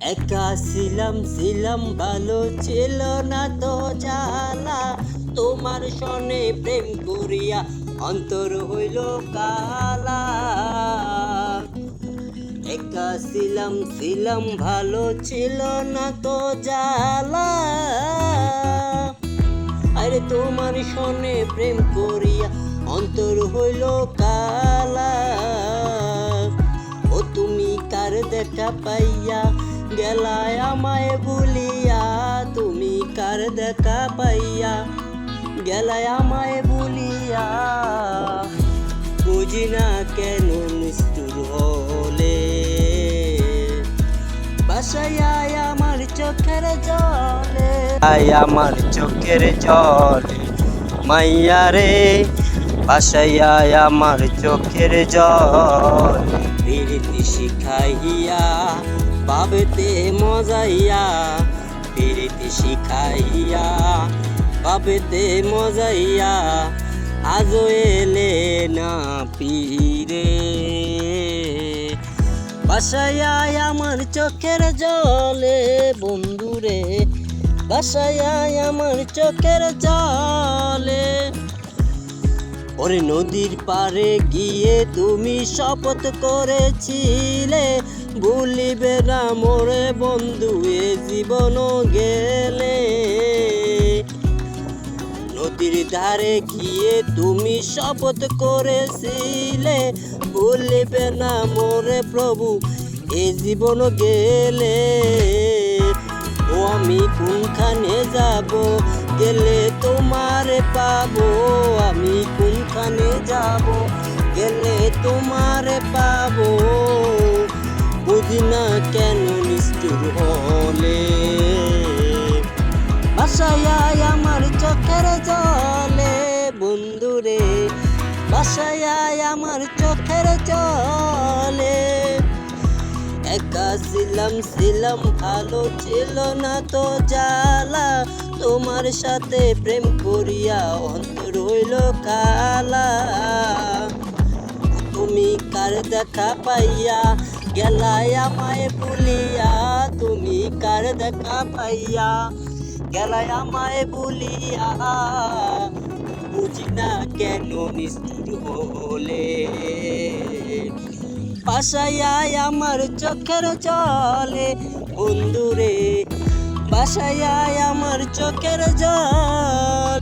একা ছিলাম ছিলাম ভালো, ছিল না তো জ্বালা। তোমার সনে প্রেম করিয়া অন্তর হইল কালা। একা ছিলাম ছিলাম ভালো, ছিল না তো জ্বালা। আরে তোমার সনে প্রেম করিয়া অন্তর হইল কালা। ও তুমি কার দেখা পাইয়া গেলায় আমায় ভুলিয়া তুমি কার দেখা পাইয়া? গেলায় আমায় ভুলিয়া বুঝি না কেন নিষ্ঠুর হলে? বাসায় আমার চোখের জলে আমার চোখের জলে, মাইয়া রে, বাসায় আমার চোখের জল, প্রীতি শিখাইয়া পাবেতে মজাইয়া প্রীতি শিখাইয়া পাবেতে মজাইয়া, আজও এলে না পীরে বাসায় আমার চোখের জলে, বন্ধুরে বাসায় আমার চোখের জলে ওরে নদীর পারে গিয়ে তুমি শপথ করেছিলে। ভুলিবে না মোরে বন্ধু, এ জীবন গেলে। নদীর ধারে গিয়ে তুমি শপথ করেছিলে। ভুলিবে না মোরে প্রভু, এ জীবন গেলে। ও আমি কোনখানে যাব, গেলে তোমারে পাবো যাব, গেলে তোমার পাবো। বুঝি না কেন নিষ্ঠুর হলে। বাসায় আমার চোখের জলে, বন্ধুরে। বাসায় আমার চোখের জলে। একা ছিলাম ছিলাম ভালো, ছিল না তো জ্বালা। তোমার সাথে প্রেম করিয়া অন্তর হইল কালা। তুমি কার দেখা পাইয়া গেলায় আমায় ভুলিয়া? তুমি কার দেখা পাইয়া গেলায় আমায় ভুলিয়া? বুঝি না কেন নিষ্ঠুর হলে? বাসায় আমার চোখের জলে। বন্ধুরে বাসায় আমার চোখের জল।